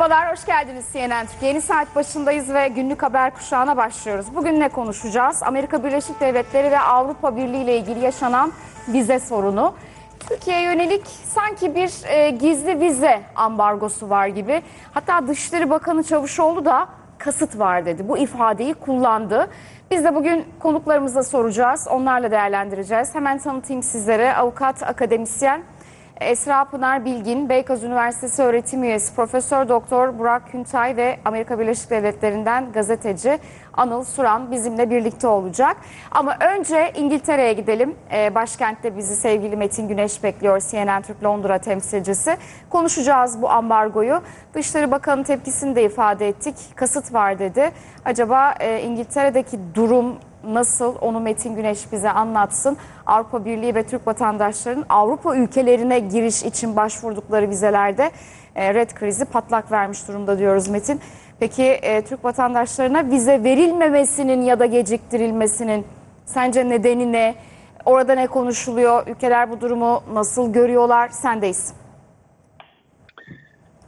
Merhabalar, hoş geldiniz CNN Türk. Yeni saat başındayız ve günlük haber kuşağına başlıyoruz. Bugün ne konuşacağız? Amerika Birleşik Devletleri ve Avrupa Birliği ile ilgili yaşanan vize sorunu. Türkiye'ye yönelik sanki bir e, gizli vize ambargosu var gibi. Hatta Dışişleri Bakanı Çavuşoğlu da kasıt var dedi. Bu ifadeyi kullandı. Biz de bugün konuklarımıza soracağız. Onlarla değerlendireceğiz. Hemen tanıtayım sizlere. Avukat, akademisyen Esra Pınar Bilgin, Beykoz Üniversitesi öğretim üyesi Profesör Doktor Burak Küntay ve Amerika Birleşik Devletleri'nden gazeteci Anıl Suran bizimle birlikte olacak. Ama önce İngiltere'ye gidelim. Ee, başkentte bizi sevgili Metin Güneş bekliyor CNN Türk Londra temsilcisi. Konuşacağız bu ambargoyu. Dışişleri Bakanı tepkisini de ifade ettik. Kasıt var dedi. Acaba e, İngiltere'deki durum nasıl onu Metin Güneş bize anlatsın. Avrupa Birliği ve Türk vatandaşlarının Avrupa ülkelerine giriş için başvurdukları vizelerde e, red krizi patlak vermiş durumda diyoruz Metin. Peki e, Türk vatandaşlarına vize verilmemesinin ya da geciktirilmesinin sence nedeni ne? Orada ne konuşuluyor? Ülkeler bu durumu nasıl görüyorlar? Sendeyiz.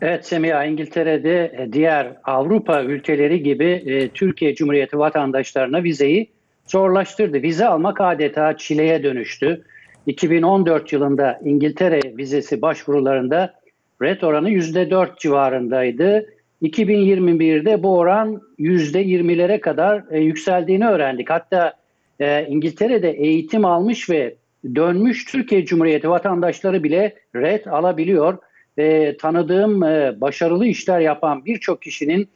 Evet Semiha İngiltere'de e, diğer Avrupa ülkeleri gibi Türkiye Cumhuriyeti vatandaşlarına vizeyi zorlaştırdı. Vize almak adeta çileye dönüştü. 2014 yılında İngiltere vizesi başvurularında red oranı %4 civarındaydı. 2021'de bu oran %20'lere kadar e, yükseldiğini öğrendik. Hatta e, İngiltere'de eğitim almış ve dönmüş Türkiye Cumhuriyeti vatandaşları bile red alabiliyor. E, tanıdığım e, başarılı işler yapan birçok kişinin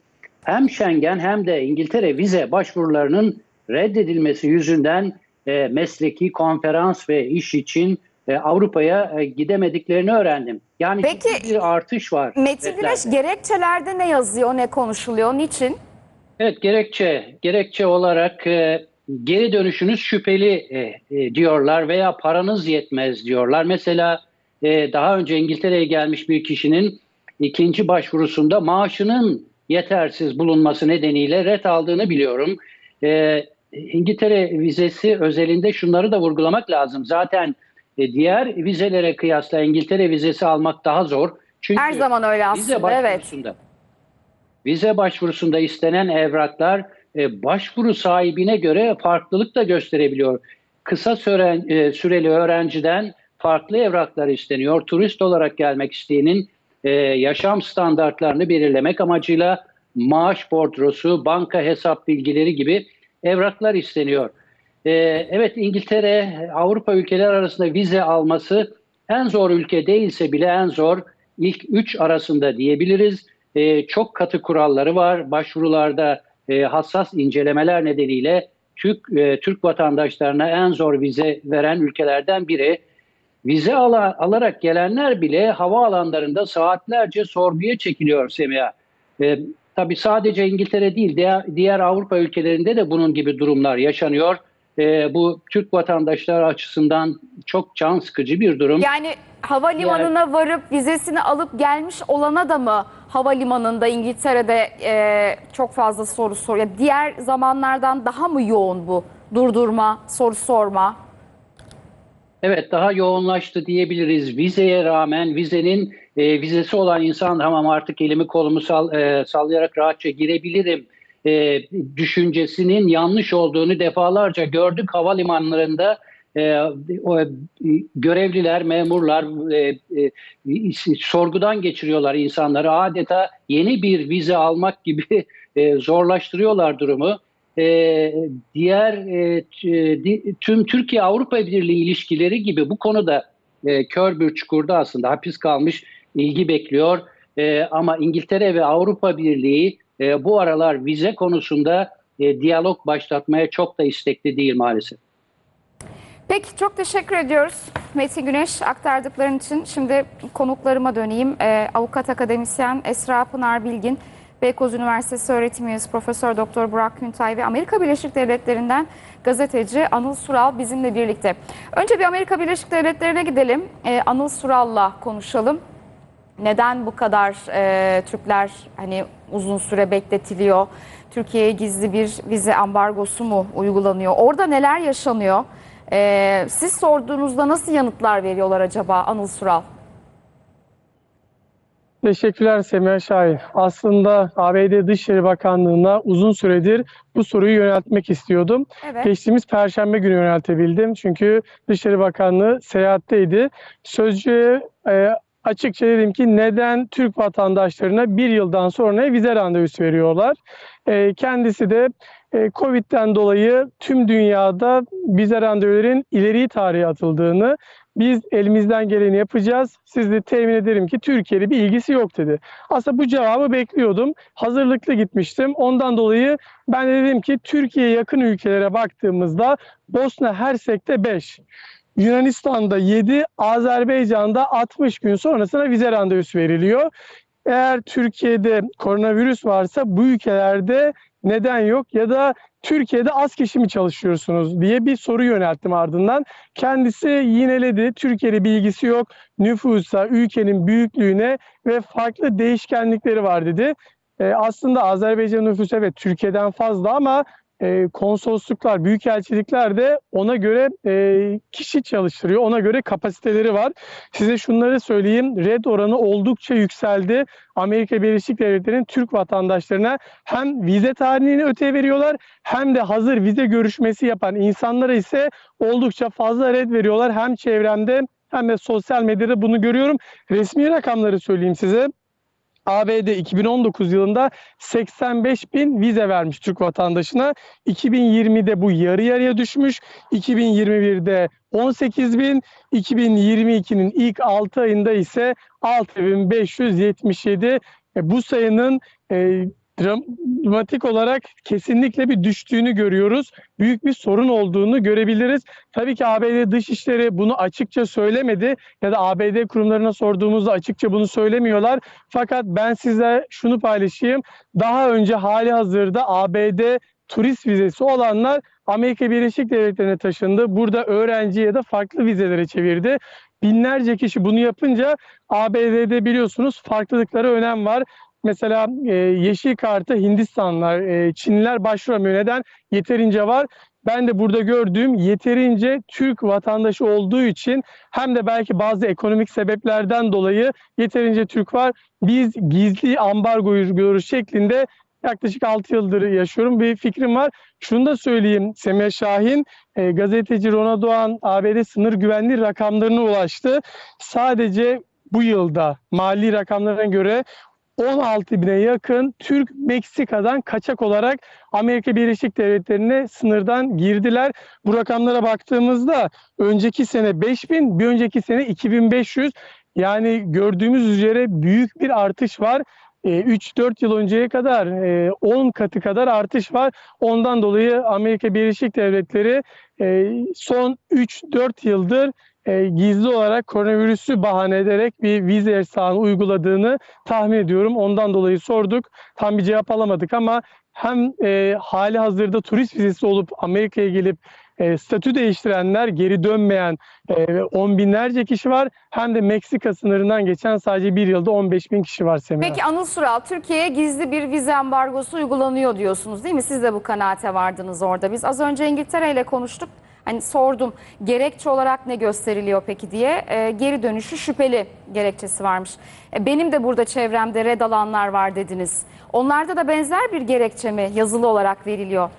hem Schengen hem de İngiltere vize başvurularının reddedilmesi yüzünden e, mesleki konferans ve iş için e, Avrupa'ya e, gidemediklerini öğrendim. Yani Peki, bir artış var. Metin Güneş gerekçelerde ne yazıyor, ne konuşuluyor, niçin? Evet gerekçe gerekçe olarak e, geri dönüşünüz şüpheli e, e, diyorlar veya paranız yetmez diyorlar. Mesela e, daha önce İngiltere'ye gelmiş bir kişinin ikinci başvurusunda maaşının yetersiz bulunması nedeniyle ret aldığını biliyorum. E, İngiltere vizesi özelinde şunları da vurgulamak lazım. Zaten e, diğer vizelere kıyasla İngiltere vizesi almak daha zor. Çünkü Her zaman öyle vize aslında, evet. başvurusunda Vize başvurusunda istenen evraklar e, başvuru sahibine göre farklılık da gösterebiliyor. Kısa süren, e, süreli öğrenciden farklı evraklar isteniyor. Turist olarak gelmek isteyenin yaşam standartlarını belirlemek amacıyla maaş bordrosu, banka hesap bilgileri gibi evraklar isteniyor. E, evet İngiltere Avrupa ülkeler arasında vize alması en zor ülke değilse bile en zor ilk üç arasında diyebiliriz. E, çok katı kuralları var. Başvurularda e, hassas incelemeler nedeniyle Türk e, Türk vatandaşlarına en zor vize veren ülkelerden biri. Vize ala, alarak gelenler bile havaalanlarında saatlerce sorguya çekiliyor Semiha. E, tabii sadece İngiltere değil diğer, diğer Avrupa ülkelerinde de bunun gibi durumlar yaşanıyor. E, bu Türk vatandaşlar açısından çok can sıkıcı bir durum. Yani havalimanına varıp vizesini alıp gelmiş olana da mı havalimanında İngiltere'de e, çok fazla soru soruyor? Diğer zamanlardan daha mı yoğun bu durdurma, soru sorma? Evet daha yoğunlaştı diyebiliriz. Vizeye rağmen vizenin e, vizesi olan insan tamam artık elimi kolumu sal, e, sallayarak rahatça girebilirim e, düşüncesinin yanlış olduğunu defalarca gördük havalimanlarında. E, o, görevliler, memurlar e, e, sorgudan geçiriyorlar insanları. Adeta yeni bir vize almak gibi e, zorlaştırıyorlar durumu. E, diğer e, tüm Türkiye-Avrupa Birliği ilişkileri gibi bu konuda e, kör bir çukurda aslında hapis kalmış ilgi bekliyor. E, ama İngiltere ve Avrupa Birliği e, bu aralar vize konusunda e, diyalog başlatmaya çok da istekli değil maalesef. Peki çok teşekkür ediyoruz Metin Güneş aktardıkların için. Şimdi konuklarıma döneyim. Ee, avukat akademisyen Esra Pınar Bilgin, Beykoz Üniversitesi öğretim üyesi Profesör Doktor Burak Küntay ve Amerika Birleşik Devletleri'nden gazeteci Anıl Sural bizimle birlikte. Önce bir Amerika Birleşik Devletleri'ne gidelim. Ee, Anıl Sural'la konuşalım. Neden bu kadar e, Türkler hani uzun süre bekletiliyor? Türkiye'ye gizli bir vize ambargosu mu uygulanıyor? Orada neler yaşanıyor? E, siz sorduğunuzda nasıl yanıtlar veriyorlar acaba Anıl Sural? Teşekkürler Semih Şahin. Aslında ABD Dışişleri Bakanlığı'na uzun süredir bu soruyu yöneltmek istiyordum. Evet. Geçtiğimiz Perşembe günü yöneltebildim. Çünkü Dışişleri Bakanlığı seyahatteydi. Sözcüye e, açıkça dedim ki neden Türk vatandaşlarına bir yıldan sonra vize randevusu veriyorlar? E, kendisi de e, Covid'den dolayı tüm dünyada vize randevuların ileri tarihe atıldığını, biz elimizden geleni yapacağız. Siz de temin ederim ki Türkiye'de bir ilgisi yok dedi. Aslında bu cevabı bekliyordum. Hazırlıklı gitmiştim. Ondan dolayı ben de dedim ki Türkiye'ye yakın ülkelere baktığımızda Bosna Hersek'te 5, Yunanistan'da 7, Azerbaycan'da 60 gün sonrasına vize randevusu veriliyor. Eğer Türkiye'de koronavirüs varsa bu ülkelerde neden yok ya da Türkiye'de az kişi mi çalışıyorsunuz diye bir soru yönelttim ardından. Kendisi yineledi. Türkiye'de bilgisi yok. Nüfusa, ülkenin büyüklüğüne ve farklı değişkenlikleri var dedi. Ee, aslında Azerbaycan nüfusu evet Türkiye'den fazla ama e, konsolosluklar, büyükelçilikler de ona göre e, kişi çalıştırıyor. Ona göre kapasiteleri var. Size şunları söyleyeyim. Red oranı oldukça yükseldi. Amerika Birleşik Devletleri'nin Türk vatandaşlarına hem vize tarihini öteye veriyorlar hem de hazır vize görüşmesi yapan insanlara ise oldukça fazla red veriyorlar. Hem çevremde hem de sosyal medyada bunu görüyorum. Resmi rakamları söyleyeyim size. ABD 2019 yılında 85 bin vize vermiş Türk vatandaşına. 2020'de bu yarı yarıya düşmüş. 2021'de 18 bin, 2022'nin ilk 6 ayında ise 6577. E, bu sayının e, dramatik olarak kesinlikle bir düştüğünü görüyoruz. Büyük bir sorun olduğunu görebiliriz. Tabii ki ABD Dışişleri bunu açıkça söylemedi ya da ABD kurumlarına sorduğumuzda açıkça bunu söylemiyorlar. Fakat ben size şunu paylaşayım. Daha önce hali hazırda ABD turist vizesi olanlar Amerika Birleşik Devletleri'ne taşındı. Burada öğrenci ya da farklı vizelere çevirdi. Binlerce kişi bunu yapınca ABD'de biliyorsunuz farklılıklara önem var. Mesela e, yeşil kartı Hindistanlılar, e, Çinliler başvuramıyor. Neden? Yeterince var. Ben de burada gördüğüm yeterince Türk vatandaşı olduğu için hem de belki bazı ekonomik sebeplerden dolayı yeterince Türk var. Biz gizli ambargo uyguluyoruz şeklinde yaklaşık 6 yıldır yaşıyorum. Bir fikrim var. Şunu da söyleyeyim. Semih Şahin, e, gazeteci Rona Doğan ABD sınır güvenliği rakamlarına ulaştı. Sadece bu yılda mali rakamlarına göre 16 bine yakın Türk Meksika'dan kaçak olarak Amerika Birleşik Devletleri'ne sınırdan girdiler. Bu rakamlara baktığımızda önceki sene 5000, bir önceki sene 2500. Yani gördüğümüz üzere büyük bir artış var. 3-4 yıl önceye kadar 10 katı kadar artış var. Ondan dolayı Amerika Birleşik Devletleri e, son 3-4 yıldır e, gizli olarak koronavirüsü bahane ederek bir vize yasağını uyguladığını tahmin ediyorum. Ondan dolayı sorduk. Tam bir cevap alamadık ama hem e, hali hazırda turist vizesi olup Amerika'ya gelip e, statü değiştirenler, geri dönmeyen e, on binlerce kişi var. Hem de Meksika sınırından geçen sadece bir yılda 15 bin kişi var Semih. Peki Anıl Sural, Türkiye'ye gizli bir vize ambargosu uygulanıyor diyorsunuz değil mi? Siz de bu kanaate vardınız orada. Biz az önce İngiltere ile konuştuk. Hani sordum gerekçe olarak ne gösteriliyor peki diye. E, geri dönüşü şüpheli gerekçesi varmış. E, benim de burada çevremde red alanlar var dediniz. Onlarda da benzer bir gerekçe mi yazılı olarak veriliyor?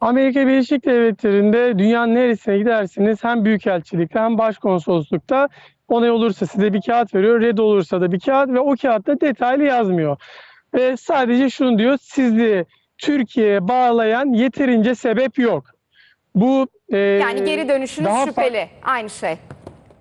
Amerika Birleşik Devletleri'nde dünyanın neresine gidersiniz hem büyükelçilikte hem başkonsoloslukta onay olursa size bir kağıt veriyor, red olursa da bir kağıt ve o kağıtta detaylı yazmıyor. Ve sadece şunu diyor, sizi Türkiye'ye bağlayan yeterince sebep yok. Bu e, Yani geri dönüşünüz daha şüpheli. Aynı şey.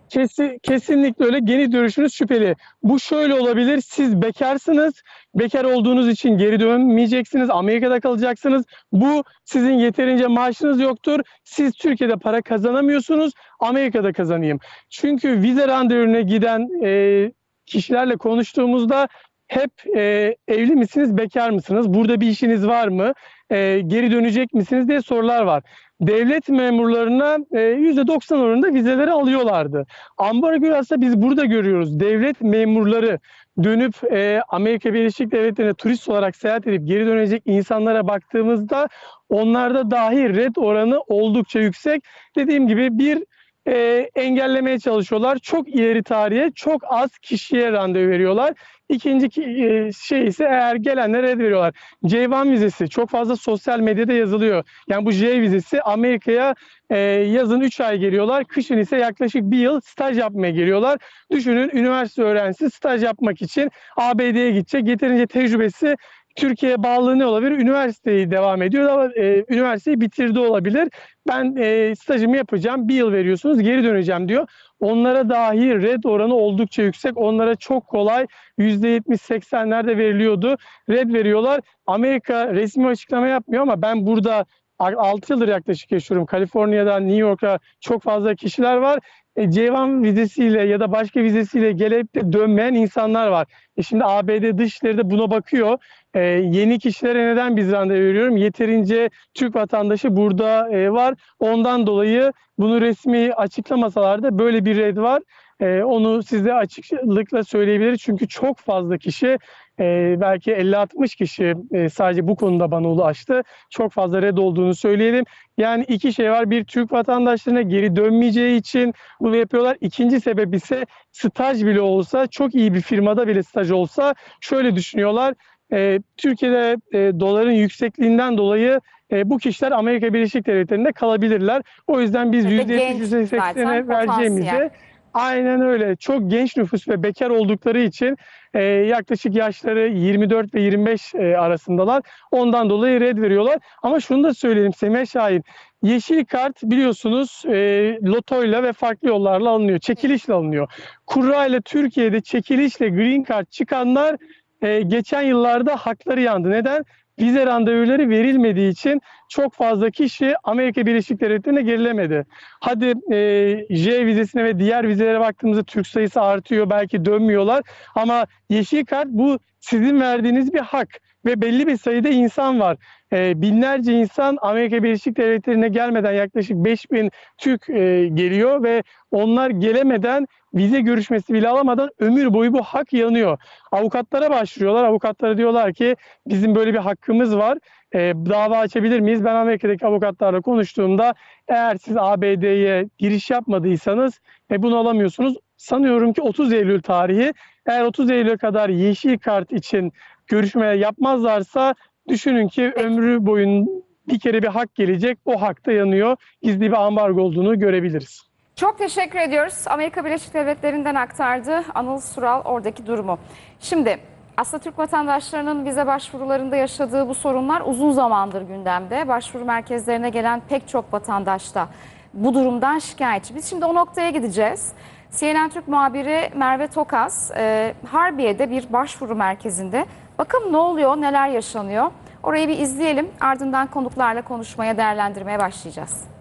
Kesi, kesinlikle öyle. Geri dönüşünüz şüpheli. Bu şöyle olabilir. Siz bekarsınız. Bekar olduğunuz için geri dönmeyeceksiniz. Amerika'da kalacaksınız. Bu sizin yeterince maaşınız yoktur. Siz Türkiye'de para kazanamıyorsunuz. Amerika'da kazanayım. Çünkü vize randevuna giden e, kişilerle konuştuğumuzda hep e, evli misiniz, bekar mısınız? Burada bir işiniz var mı? E, geri dönecek misiniz diye sorular var. Devlet memurlarına e, %90 oranında vizeleri alıyorlardı. Ambargo aslında biz burada görüyoruz. Devlet memurları dönüp e, Amerika Birleşik Devletleri'ne turist olarak seyahat edip geri dönecek insanlara baktığımızda onlarda dahi red oranı oldukça yüksek. Dediğim gibi bir e, engellemeye çalışıyorlar. Çok ileri tarihe, çok az kişiye randevu veriyorlar. İkinci ki- e, şey ise eğer gelenlere red veriyorlar. C1 vizesi çok fazla sosyal medyada yazılıyor. Yani bu J vizesi Amerika'ya e, yazın 3 ay geliyorlar. Kışın ise yaklaşık bir yıl staj yapmaya geliyorlar. Düşünün üniversite öğrencisi staj yapmak için ABD'ye gidecek. Yeterince tecrübesi Türkiye'ye bağlılığı ne olabilir? Üniversiteyi devam ediyor ama e, üniversiteyi bitirdi olabilir. Ben e, stajımı yapacağım, bir yıl veriyorsunuz, geri döneceğim diyor. Onlara dahi red oranı oldukça yüksek. Onlara çok kolay %70-80'lerde veriliyordu. Red veriyorlar. Amerika resmi açıklama yapmıyor ama ben burada 6 yıldır yaklaşık yaşıyorum. Kaliforniya'dan New York'a çok fazla kişiler var. E, C1 vizesiyle ya da başka vizesiyle gelip de dönmeyen insanlar var. E şimdi ABD Dışişleri de buna bakıyor. E, yeni kişilere neden biz randevu veriyorum? Yeterince Türk vatandaşı burada e, var. Ondan dolayı bunu resmi açıklamasalar da böyle bir red var. E, onu size açıklıkla söyleyebiliriz. Çünkü çok fazla kişi e, belki 50-60 kişi e, sadece bu konuda bana ulaştı. Çok fazla red olduğunu söyleyelim. Yani iki şey var. Bir Türk vatandaşlarına geri dönmeyeceği için bunu yapıyorlar. İkinci sebep ise staj bile olsa çok iyi bir firmada bile staj olsa şöyle düşünüyorlar. E, Türkiye'de e, doların yüksekliğinden dolayı e, bu kişiler Amerika Birleşik Devletleri'nde kalabilirler. O yüzden biz Ve de genç %70-%80'e zaten, vereceğimizi potansiyel. Aynen öyle. Çok genç nüfus ve bekar oldukları için e, yaklaşık yaşları 24 ve 25 e, arasındalar. Ondan dolayı red veriyorlar. Ama şunu da söyleyeyim Semih Şahin. Yeşil kart biliyorsunuz e, lotoyla ve farklı yollarla alınıyor. Çekilişle alınıyor. Kurra ile Türkiye'de çekilişle green card çıkanlar e, geçen yıllarda hakları yandı. Neden? Vize randevuları verilmediği için çok fazla kişi Amerika Birleşik Devletleri'ne gerilemedi. Hadi e, J vizesine ve diğer vizelere baktığımızda Türk sayısı artıyor. Belki dönmüyorlar. Ama yeşil kart bu sizin verdiğiniz bir hak. Ve belli bir sayıda insan var. E, binlerce insan Amerika Birleşik Devletleri'ne gelmeden yaklaşık 5000 Türk e, geliyor ve onlar gelemeden vize görüşmesi bile alamadan ömür boyu bu hak yanıyor. Avukatlara başvuruyorlar. Avukatlara diyorlar ki bizim böyle bir hakkımız var. E, dava açabilir miyiz? Ben Amerika'daki avukatlarla konuştuğumda eğer siz ABD'ye giriş yapmadıysanız e, bunu alamıyorsunuz. Sanıyorum ki 30 Eylül tarihi. Eğer 30 Eylül'e kadar yeşil kart için görüşme yapmazlarsa düşünün ki ömrü boyun bir kere bir hak gelecek. O hak da yanıyor. Gizli bir ambargo olduğunu görebiliriz. Çok teşekkür ediyoruz. Amerika Birleşik Devletleri'nden aktardı Anıl Sural oradaki durumu. Şimdi aslında Türk vatandaşlarının vize başvurularında yaşadığı bu sorunlar uzun zamandır gündemde. Başvuru merkezlerine gelen pek çok vatandaş da bu durumdan şikayetçi. Biz şimdi o noktaya gideceğiz. CNN Türk muhabiri Merve Tokas, e, Harbiye'de bir başvuru merkezinde. Bakalım ne oluyor, neler yaşanıyor? Orayı bir izleyelim. Ardından konuklarla konuşmaya, değerlendirmeye başlayacağız.